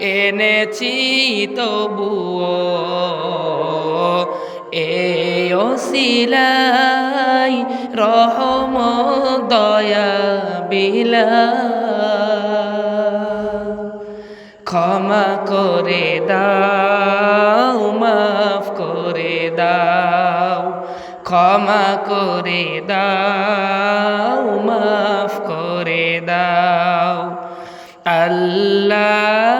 এনেছি তবুও এই ওসিলাই রহম দয়া বিলা ক্ষমা করে দাও, মাফ করে দাও। ক্ষমা করে দাও, মাফ করে দাও। আল্লাহ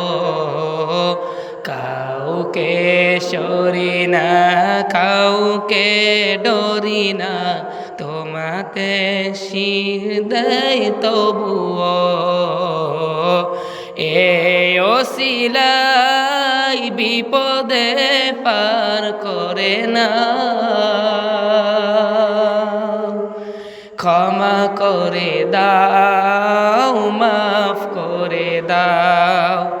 কাউকে সরি না, কাউকে ডরি না। তোমাতে শিদাই তবুও এ ওসিলাই বিপদে পার করে না। ক্ষমা করে দাও, মাফ করে দাও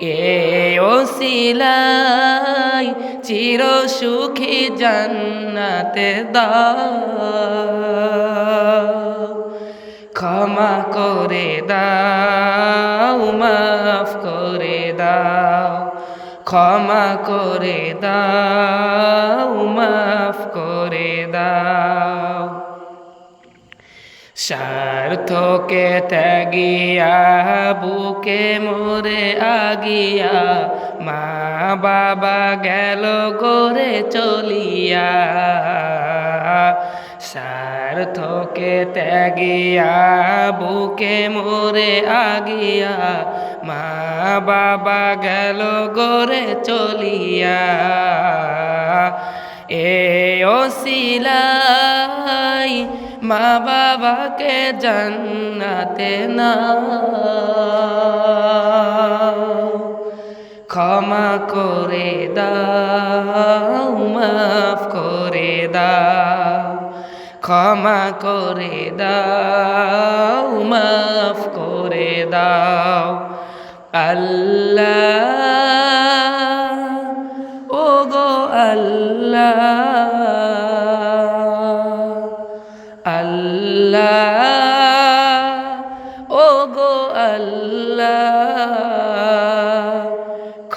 এ ওসিলাই চির সুখী জান্নাতে দাও। ক্ষমা করে দাও, মাফ করে দাও। ক্ষমা করে দাও, মাফ করে স্বার্থকে ত্যাগিয়া, বুকে মোরে আগিয়া, মা বাবা গেল করে চলিয়া। সার্থকে ত্যাগিয়া, বুকে মোরে আগিয়া, মা বাবা গেল গোরে চলিয়া। এ ওসিলাই মা বাবাকে জান্নাতে না ক্ষমা করে দাও, মাফ করে দাও। ক্ষমা করে দাও, মাফ করে দাও। আল্লাহ